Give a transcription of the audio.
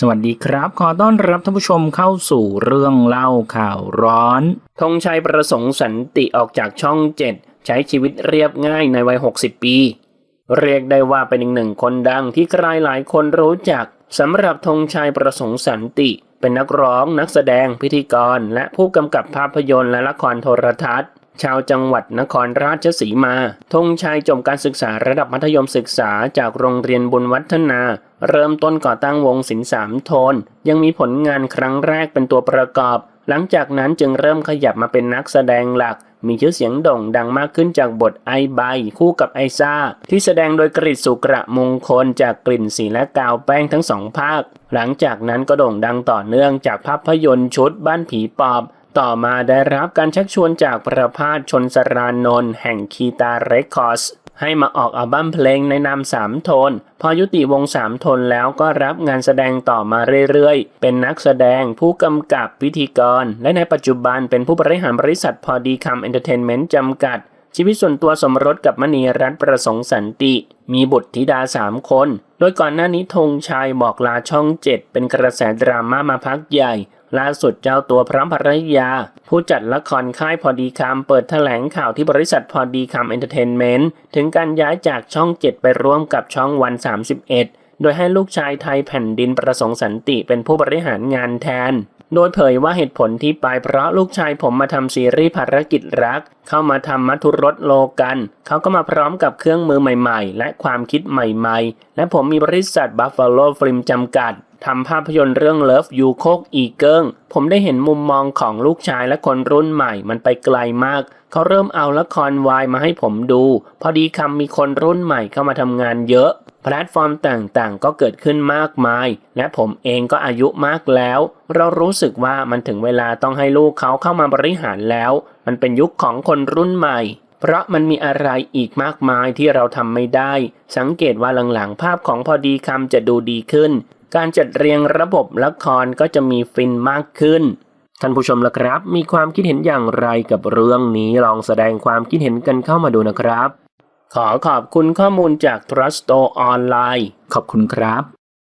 สวัสดีครับ ขอต้อนรับท่านผู้ชมเข้าสู่เรื่องเล่าข่าวร้อน ธงชัยประสงค์สันติออกจากช่องเจ็ดใช้ชีวิตเรียบง่ายในวัย 60 ปี เรียกได้ว่าเป็นอีกหนึ่งคนดังที่ใครหลายคนรู้จักสำหรับธงชัยประสงค์สันติ เป็นนักร้องนักแสดงพิธีกร และผู้กำกับภาพยนตร์และละครโทรทัศน์ ชาวจังหวัดนครราชสีมา ธงชัยจบการศึกษาระดับมัธยมศึกษาจากโรงเรียนบุญวัฒนา เริ่มต้นก่อตั้งวงศิลป์สามโทน ยังมีผลงานครั้งแรกเป็นตัวประกอบ หลังจากนั้นจึงเริ่มขยับมาเป็นนักแสดงหลัก มีชื่อเสียงโด่งดังมากขึ้นจากบทไอใบคู่กับไอซ่า ที่แสดงโดยกริสุกระมงคลจากกลิ่นสีและกาวแป้งทั้งสองภาค หลังจากนั้นก็โด่งดังต่อเนื่องจากภาพยนตร์ชุดบ้านผีปอบ ต่อมาได้รับการชักชวนจากประพาสชนสรานนท์แห่งคีตาเรคคอร์สให้มาออกอัลบั้มเพลงในนามสามโทน พอยุติวงสามโทนแล้วก็รับงานแสดงต่อมาเรื่อยๆ เป็นนักแสดงผู้กำกับพิธีกร และในปัจจุบันเป็นผู้บริหารบริษัทพอดีคำเอนเตอร์เทนเมนต์จำกัด ชีวิตส่วนตัวสมรสกับมณีรัตน์ประสงค์สันติ มีบุตรธิดาสามคน โดยก่อนหน้านี้ธงชัยบอกลาช่องเจ็ดเป็นกระแสดราม่ามาพักใหญ่ ล่าสุดเจ้าตัวพร้อมภรรยา ผู้จัดละครค่ายพอดีคำเปิดแถลงข่าวที่บริษัทพอดีคำเอนเตอร์เทนเมนต์ถึงการย้ายจากช่อง7ไปร่วมกับช่องวัน 31 โดยให้ลูกชายไทยแผ่นดินประสงค์สันติเป็นผู้บริหารงานแทน โดยเผยว่าเหตุผลที่ไปเพราะลูกชายผมมาทำซีรีส์ภารกิจรัก เข้ามาทำมัทุรสโลกัน เขาก็มาพร้อมกับเครื่องมือใหม่ๆ และความคิดใหม่ๆ และผมมีบริษัท Buffalo Film จำกัดทำภาพยนตร์เรื่อง Love You โคกอีเกิงผมได้เห็นมุมมองของลูกชายและคนรุ่นใหม่มันไปไกลมาก เขาเริ่มเอาละครวายมาให้ผมดู พอดีคำมีคนรุ่นใหม่เข้ามาทำงานเยอะ แพลตฟอร์มต่างๆ ก็เกิดขึ้นมากมาย และผมเองก็อายุมากแล้ว เรารู้สึกว่ามันถึงเวลาต้องให้ลูกเขาเข้ามาบริหารแล้ว มันเป็นยุคของคนรุ่นใหม่ เพราะมันมีอะไรอีกมากมายที่เราทำไม่ได้ สังเกตว่าหลังๆ ภาพของพอดีคำจะดูดีขึ้น การจัดเรียงระบบละครก็จะมีฟินมากขึ้นท่านผู้ชมละครับ มีความคิดเห็นอย่างไรกับเรื่องนี้ลองแสดงความคิดเห็นกันเข้ามาดูนะครับ ขอขอบคุณข้อมูลจาก Trusto ออนไลน์ขอบคุณครับ